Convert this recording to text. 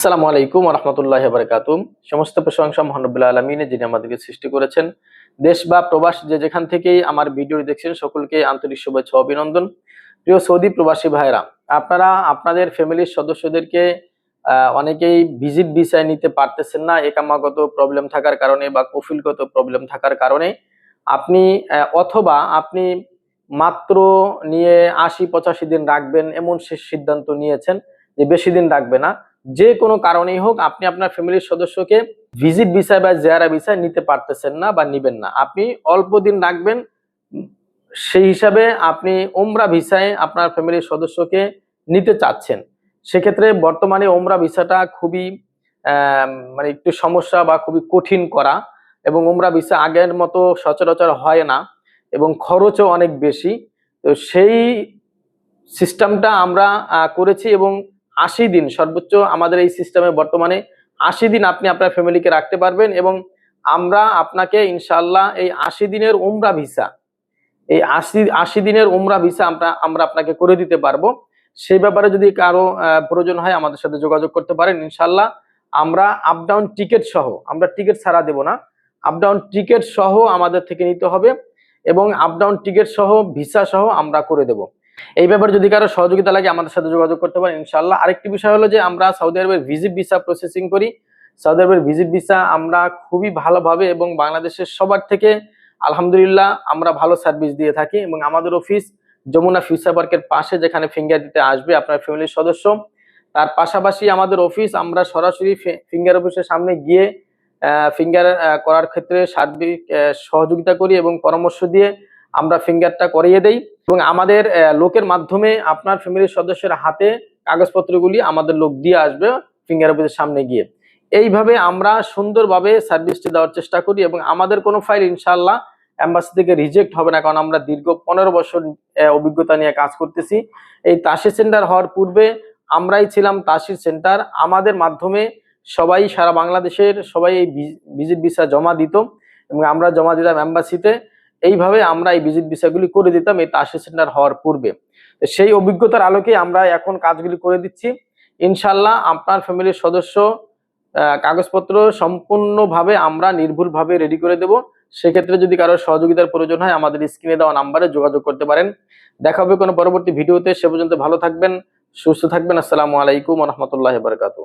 আসসালামু আলাইকুম রহমতুল্লাহ বারকাতুম সমস্ত প্রশংসা মহানবুল্লাহ আলমিনে যিনি আমাদেরকে সৃষ্টি করেছেন। দেশ বা প্রবাস যে যেখান থেকেই আমার ভিডিও দেখছেন, সকলকে আন্তরিক শুভেচ্ছা অভিনন্দন। প্রিয় সৌদি প্রবাসী ভাইরা আপনারা, আপনাদের ফ্যামিলির সদস্যদেরকে অনেকেই ভিজিট ভিসায় নিতে পারতেছেন না একামাগত প্রবলেম থাকার কারণে বা কফিলগত প্রবলেম থাকার কারণে। আপনি অথবা আপনি মাত্র নিয়ে আশি পঁচাশি দিন রাখবেন, এমন সে- সিদ্ধান্ত নিয়েছেন যে বেশি দিন রাখবে না। যে কোনো কারণেই হোক, আপনি আপনার ফ্যামিলির সদস্যকে ভিজিট ভিসায় বা জেয়ারা ভিসায় নিতে পারতেছেন না বা নিবেন না। আপনি অল্প দিন রাখবেন, সেই হিসাবে আপনি ওমরা ভিসায় আপনার ফ্যামিলির সদস্যকে নিতে চাচ্ছেন। সেক্ষেত্রে বর্তমানে ওমরা ভিসাটা খুবই মানে একটু সমস্যা বা খুবই কঠিন করা এবং ওমরা ভিসা আগের মতো সচরাচর হয় না এবং খরচও অনেক বেশি। তো সেই সিস্টেমটা আমরা করেছি এবং আশি দিন, সর্বোচ্চ আমাদের এই সিস্টেমে বর্তমানে আশি দিন আপনি আপনার ফ্যামিলিকে রাখতে পারবেন এবং আমরা আপনাকে ইনশাল্লাহ এই আশি দিনের উমরা ভিসা এই আশি আশি দিনের উমরা ভিসা আমরা আমরা আপনাকে করে দিতে পারব। সেই ব্যাপারে যদি কারও প্রয়োজন হয় আমাদের সাথে যোগাযোগ করতে পারেন ইনশাল্লাহ আমরা আপ ডাউন টিকিট সহ, আমরা টিকিট ছাড়া দেব না। আপ ডাউন টিকিট সহ আমাদের থেকে নিতে হবে এবং আপ ডাউন টিকিট সহ ভিসা সহ আমরা করে দেব। এই ব্যাপারে যদি কারও সহযোগিতা লাগে, আমাদের সাথে যোগাযোগ করতে পারেন ইনশাল্লাহ আরেকটি বিষয় হলো যে, আমরা সৌদি আরবের ভিজিট ভিসা প্রসেসিং করি। সৌদি আরবের ভিজিট ভিসা আমরা খুবই ভালোভাবে এবং বাংলাদেশের সবার থেকে, আলহামদুলিল্লাহ, আমরা ভালো সার্ভিস দিয়ে থাকি এবং আমাদের অফিস যমুনা ফিউচার পার্কের পাশে যেখানে ফিঙ্গার দিতে আসবে আপনার ফ্যামিলির সদস্য। তার পাশাপাশি আমাদের অফিস আমরা সরাসরি ফিঙ্গার অফিসের সামনে গিয়ে ফিঙ্গার করার ক্ষেত্রে সার্বিক সহযোগিতা করি এবং পরামর্শ দিয়ে আমরা ফিঙ্গারটা করিয়ে দেই। এবং আমাদের লোকের মাধ্যমে আপনার ফ্যামিলির সদস্যের হাতে কাগজপত্রগুলি আমাদের লোক দিয়ে আসবে ফিঙ্গার অফিসের সামনে গিয়ে। এইভাবে আমরা সুন্দরভাবে সার্ভিসটি দেওয়ার চেষ্টা করি এবং আমাদের কোনো ফাইল ইনশাল্লাহ অ্যাম্বাসি থেকে রিজেক্ট হবে না, কারণ আমরা দীর্ঘ পনেরো বছর অভিজ্ঞতা নিয়ে কাজ করতেছি। এই তাসি সেন্টার হওয়ার পূর্বে আমরাই ছিলাম তাসির সেন্টার আমাদের মাধ্যমে সবাই সারা বাংলাদেশের সবাই এই ভিজিট ভিসা জমা দিত এবং আমরা জমা দিতাম অ্যাম্বাসিতে এইভাবে আমরা এই ভিজিট ভিসাগুলি করে দিতাম, এই তাসি সেন্টার হওয়ার পূর্বে। সেই অভিজ্ঞতার আলোকে আমরা এখন কাজগুলি করে দিচ্ছি। ইনশাল্লাহ আপনার ফ্যামিলির সদস্য কাগজপত্র সম্পূর্ণভাবে আমরা নির্ভুলভাবে রেডি করে দেব। সেক্ষেত্রে যদি কারও সহযোগিতার প্রয়োজন হয়, আমাদের স্ক্রিনে দেওয়া নাম্বারে যোগাযোগ করতে পারেন। দেখা হবে কোনো পরবর্তী ভিডিওতে সে পর্যন্ত ভালো থাকবেন, সুস্থ থাকবেন। আসসালামু আলাইকুম রহমতুল্লাহ বারকাতু